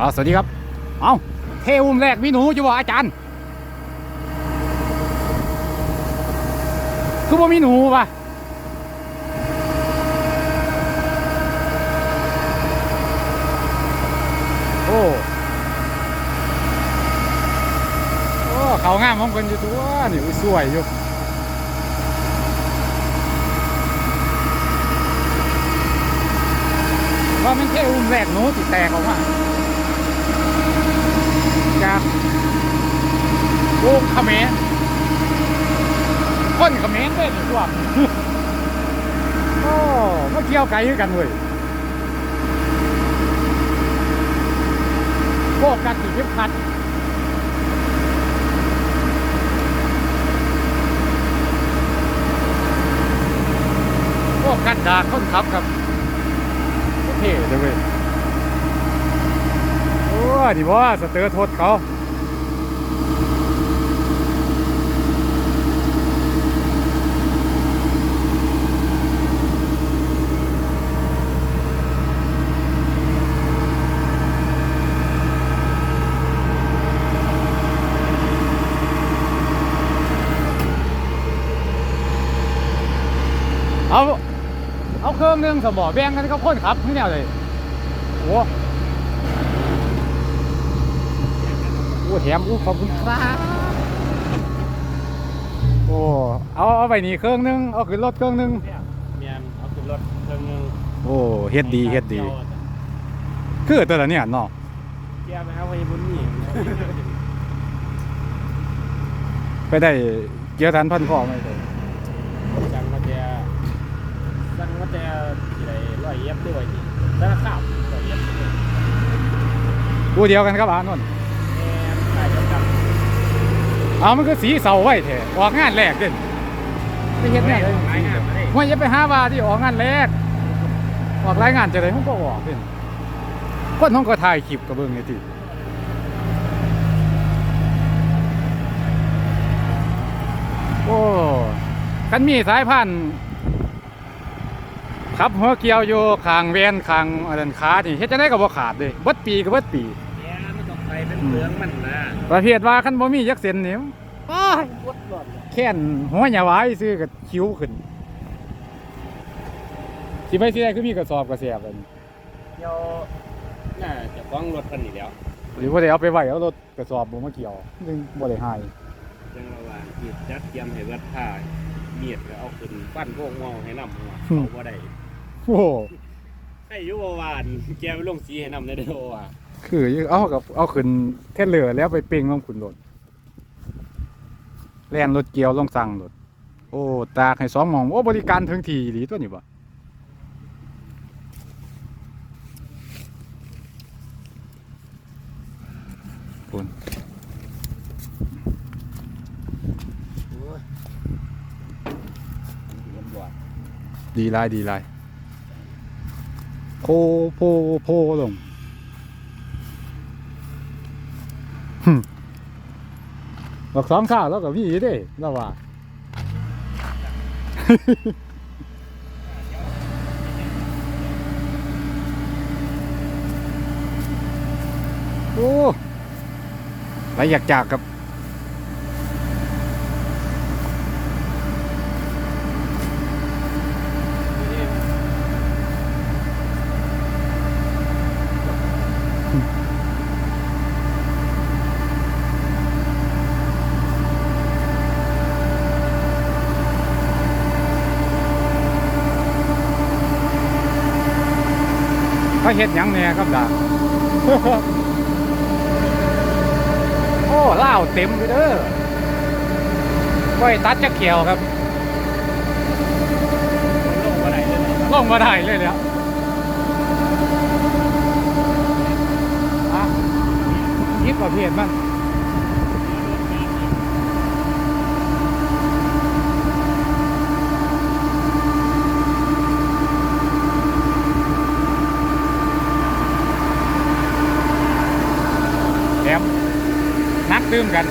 อ๋อสวัสดีครับ เอ้าเทอุ้มแรกมีหนูจะบอกอาจารย์ คือว่ามีหนูป่ะโอ้โอ้เขางามของคนอยู่ตัวนี่อุ๊ยสวยอยู่ว่ามันแค่อุ้มแรกหนูติแตกออกมาจาก วงเขมรคนเขมรเลยนี่ตัวโอ้มาเกี่ยวไก่กันเว้ยพวกกันขี่เข็มขัดพวกกันดาคนขับครับเท่เลยเว้ยโอ้ยนี่ว่สเตอร์โทษเขา เอาเอาเครื่องหนึงสมอแบ่งกันเขาคนขับที่แนวเลยโอ้โหแถมอู้ขอบคุณครับโอ้เอาเอาไปนี่เครื่องหนึงเอาขึ้นรถเครื่องหนึงเนี่ยเมียนเอาขึ้นรถเครื่องหนึงโอ้เฮ็ดดีเฮ็ดดีคือตัวละเนี่ยเนาะเกียร์ไปเอาไว้บนนี่ไปได้เกี่ยวทันพันพ่อไหมเลย จังมาแต่จังมา แต่ที่ไหนร้อยเย็บด้วยนี่แล้วข้าวร้อยเย็บด้วยกูเดียวกันครับอานนท์แม่นขายเดียวกันเอามันคือสีเสาไว้แท้ออกงานแรกเด่นไปเฮ็ดแน่เลยขายงานมาได้ว่าอย่าไปหาว่าที่ออกงานแรก ออกรายงานจะได้ผมก็ออกเป็นคนห้องก็ถ่ายคลิปกับเบิ่งไอ้ติโอ้กันมีสายพันธุ์ ขับหัวเกี่ยวอยู่คางเวนคางอันนั้นขานี่เฮ็ดจังได๋ก็บ่ขาดเลยเบิดปีก็เบิดปีแม่นมันต้องไปเป็นเหลืองมันนะประเภทว่าคันบ่มีจักเส้นนี่อ้ายวดหลอดแค่นหัวหยาหวายซื้อก็คิ้วขึ้นสิไปสิได้คือมีกระสอบกระแสบอันนี้เดี๋ยวน่าจะฟ้องรถกันอีกแล้วหรือว่าได้เอาไปไว้เอารถกระสอบบ่มาเกี่ยวจึงบ่ได้หายจังระหว่างที่จัดเตรียมให้เบิดผ้าเมียดแล้วเอาขึ้นปั้นพวกงอให้นำหัวเขาบ่ได้ โอ้โหให้อยุบวานแกไปลงสีให้นำได้เด้อว่าคือเอากับเอาขึ้นเทเลอร์แล้วไปเป่งลงขึ้นรถแล่นรถเกี่ยวลงสั่งรถโอ้ตากให้สองหมองโอ้บริการถึงทีดีตัวนี้บ่คุณดีหลายดีหลายโพโพโพลงบอกสองข้าวแล้วก็พี่เด้แล้วว่าโอ้ไรอยากจากกับ เขาเฮ็ดหยังเนี่ยครับดาโอ้ล่าเต็มไปเด้อก้อยตัดจะเขียวครับลงมาได้เลยเนาะลงมาได้เลยเนี่ยอะยิบประเภทมัน ลืมกัน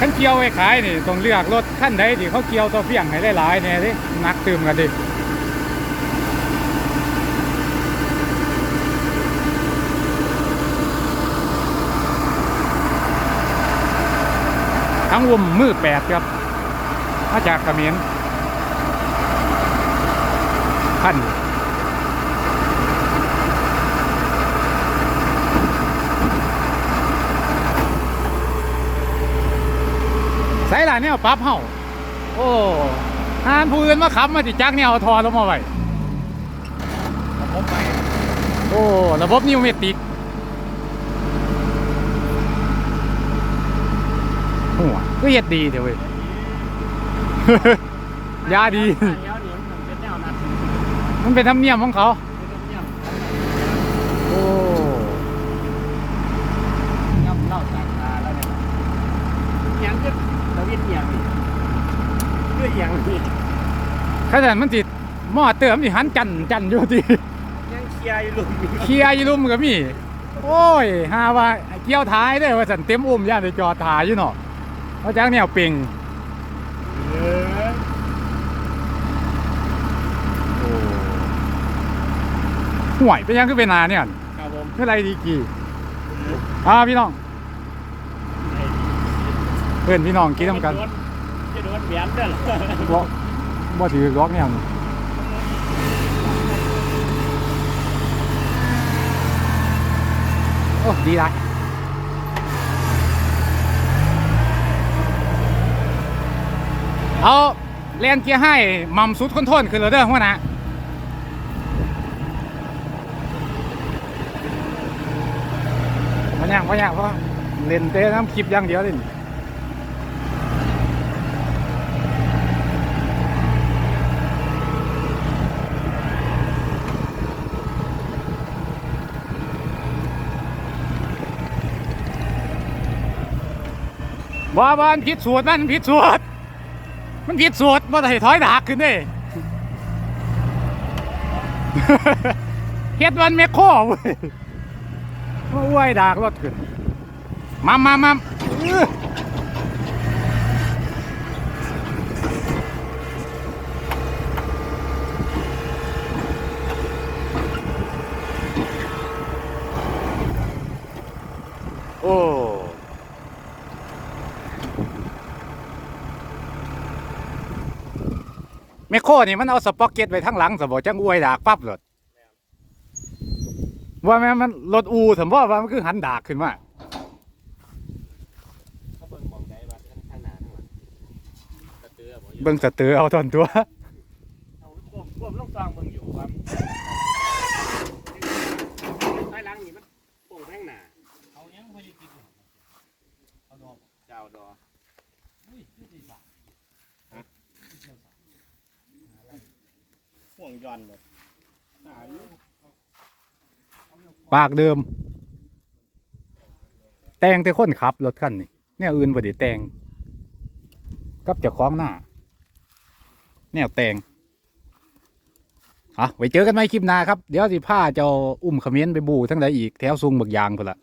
ขั้นเกียวไว้ขายนี่ต้องเลือกรถขั้นใดที่เขาเกียวตัวเฟี้ยงให้หลายๆเนี่ยสินักตื่มกันดิทั้งวมมือแปดครับมาจากเขยนขั้น ส่ละเนี่ยปั๊บเฮาโอ้หานผู้อื่นมาขับมาติจักเนี่ยเอาทอลงมาไว้ผมไปโอ้ระบบนิวเมติกหัวก็เฮ็ดดีเถอะเว้ยยาดีแล้วนี่มันเป็นแนวนัดมันเป็นธรรมเนียมของเขาโอ้ ย่ำเล่าจากตาแล้วเนี่ยเอียงขึ้นตะวินเอียงนี่เพื่ อเอียงนี่ขนาดมันติดหม้อเติมที่หันจันจันอยู่ที่ยังเคลียร์อยู่ลุมอยู่เคลียร์อยู่ลุมก็มีโอ้ยหาว่าเกี่ยวท้ายได้อว่าสันเต็มอุ้มย่านไปจอดถ่ายอยู่เนาะเพราะจักแนวเป่งเออโอ้ห่วยเป็นยังคือเป็นนาเนี่ยครับผมเมื่อไรดีกี่อ่าพี่น้องเพื่อนพี่น้องกินน้ำกัน จะโดนเบียนเด้อบ่บ่ถือล็อกเนี่ยโอ้ดีไรเอาแลนเกียร์ให้มัมสุดคอนโทรลขึ้นเลยเด้อหัวหน้าพะยากพะยากเพราะเล่นเต้น้ำคลิปอย่างเดียวเลย นี่ว่าบ้ามันผิดสูตรมันผิดสูตรมันผิดสูตรว่าแต่ให้ถอยดากขึ้นเด้เฮ็ดวันเมคโครเว้ยมาอ้วยดากรถขึ้นมามามา มคโครนี่มันเอาสป็อกเก็ตไว้ทั้งหลังสมบจังอวยดากปั๊บเลยว่าแม่นมันรถอูสมบ่ว่ามันคือหันดากขึ้นมาเขาเบิ่งมองใจว่าข้างข้างหน้าข้างหลังกระเตือบ่อยู่เบิ่งสเตอร์เอาตอนตัว เอาควบควบลงซองเบิ่งอยู่ว่าท้ายหลังนี่มันโป่งข้างหนาเอายังบ่ได้กินเอาดอกเจ้าดอกอุ้ยนี่สาทฮะ ห่วงย้อนเลยหาอยู่ปากเดิม แต่งแต่คนขับรถคันนี่เนี่ยอื่นบ่ได้แต่งกับเจ้าของหน้าแนวแต่งอะไว้เจอกันใหม่คลิปหน้าครับ เดี๋ยวสิพาเจ้าอุ้มขมิ้นไปบูทั้งใดอีกแถวซุงบักยางพุ่นละ